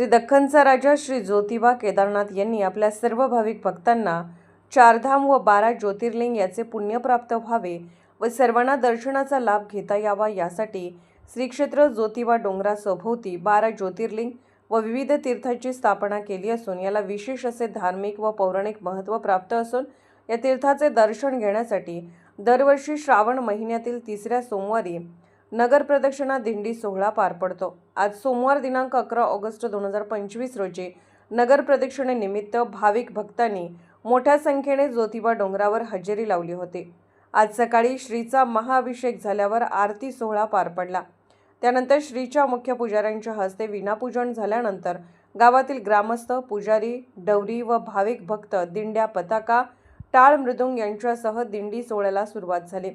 श्री दख्खनचा राजा श्री ज्योतिबा केदारनाथ यांनी आपल्या सर्व भाविक भक्तांना चारधाम व बारा ज्योतिर्लिंग याचे पुण्य प्राप्त व्हावे व सर्वांना दर्शनाचा लाभ घेता यावा यासाठी श्री क्षेत्र ज्योतिबा डोंगरासभोवती बारा ज्योतिर्लिंग व विविध तीर्थाची स्थापना केली असून याला विशेष असे धार्मिक व पौराणिक महत्त्व प्राप्त असून या तीर्थाचे दर्शन घेण्यासाठी दरवर्षी श्रावण महिन्यातील तिसऱ्या सोमवारी नगर प्रदक्षिणा दिंडी सोहळा पार पडतो. आज सोमवार दिनांक अकरा ऑगस्ट दोन हजार पंचवीस रोजी नगर प्रदक्षिणेनिमित्त भाविक भक्तांनी मोठ्या संख्येने ज्योतिबा डोंगरावर हजेरी लावली होती. आज सकाळी श्रीचा महाअभिषेक झाल्यावर आरती सोहळा पार पडला. त्यानंतर श्रीच्या मुख्य पुजाऱ्यांच्या हस्ते विनापूजन झाल्यानंतर गावातील ग्रामस्थ पुजारी डवरी व भाविक भक्त दिंड्या पताका टाळ मृदुंग यांच्यासह दिंडी सोहळ्याला सुरुवात झाली.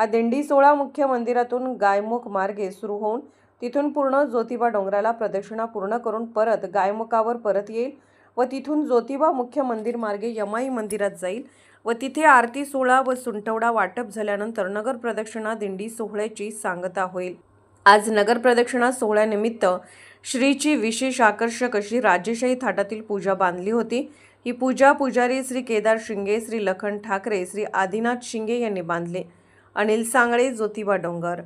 हा दिंडी सोहळा मुख्य मंदिरातून गायमुख मार्गे सुरू होऊन तिथून पूर्ण ज्योतिबा डोंगराला प्रदक्षिणा पूर्ण करून परत गायमुखावर परत येईल व तिथून ज्योतिबा मुख्य मंदिर मार्गे यमाई मंदिरात जाईल व तिथे आरती सोहळा व सुंटवडा वाटप झाल्यानंतर नगर प्रदक्षिणा दिंडी सोहळ्याची सांगता होईल. आज नगर प्रदक्षिणा सोहळ्यानिमित्त श्रीची विशेष आकर्षक अशी राजेशाही थाटातील पूजा बांधली होती. ही पूजा पुजारी श्री केदार शिंगे श्री लखन ठाकरे श्री आदिनाथ शिंगे यांनी बांधले. अनिल सांगळे ज्योतिबा डोंगर.